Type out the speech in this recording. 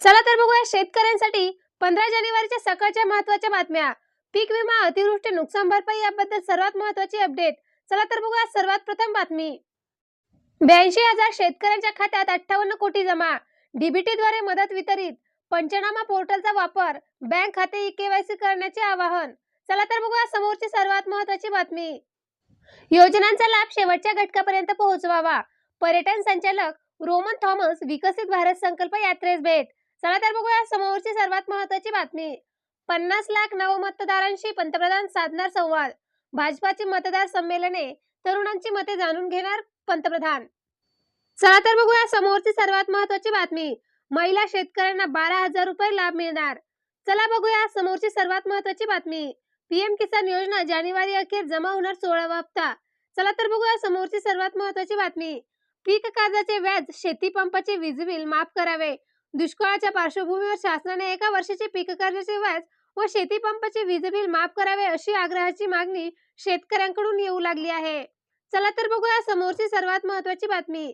चला तर बघूया शेतकऱ्यांसाठी पंधरा जानेवारीच्या सकाळच्या महत्त्वाच्या बातम्या. पीक विमा अतिवृष्टी नुकसान भरपाई याबद्दल सर्वात महत्वाची अपडेट. चला तर बघूया सर्वात प्रथम बातमी. ब्याऐंशी हजार शेतकऱ्यांच्या खात्यात अठ्ठावन्न कोटी जमा. डीबीटी द्वारे मदत वितरित. पंचनामा पोर्टलचा वापर. बँक खाते केवायसी करण्याचे आवाहन. चला तर बघूया समोरची सर्वात महत्वाची बातमी. योजनांचा लाभ शेवटच्या घटकापर्यंत पोहोचवावा. पर्यटन संचालक रोमन थॉमस विकसित भारत संकल्प यात्रेस भेट. चला तर बघूया समोरची सर्वात महत्वाची बातमी. पन्नास लाख नवमतदारांशी पंतप्रधान साधणार संवाद. भाजपाची मतदार संमेलने तरुणांची मते जाणून घेणार पंतप्रधान. चला तर बघूया समोरची सर्वात महत्वाची बातमी. महिला शेतकऱ्यांना बारा हजार रुपये लाभ मिळणार. चला बघूया समोरची सर्वात महत्वाची बातमी. पीएम किसान योजना जानेवारी अखेर जमा होणार सोळावा हप्ता. चला तर बघूया समोरची सर्वात महत्वाची बातमी. पीक कर्जाचे व्याज शेती पंपाचे वीज बिल माफ करावे. दुष्काळाच्या पार्श्वभूमीवर शासनाने एका वर्षाचे पीक कर्जाचे व्याज व शेती पंपाचे वीज बिल माफ करावे अशी आग्रहाची मागणी शेतकऱ्यांकडून येऊ लागली आहे. चला तर बघूया समोरची सर्वात महत्वाची बातमी.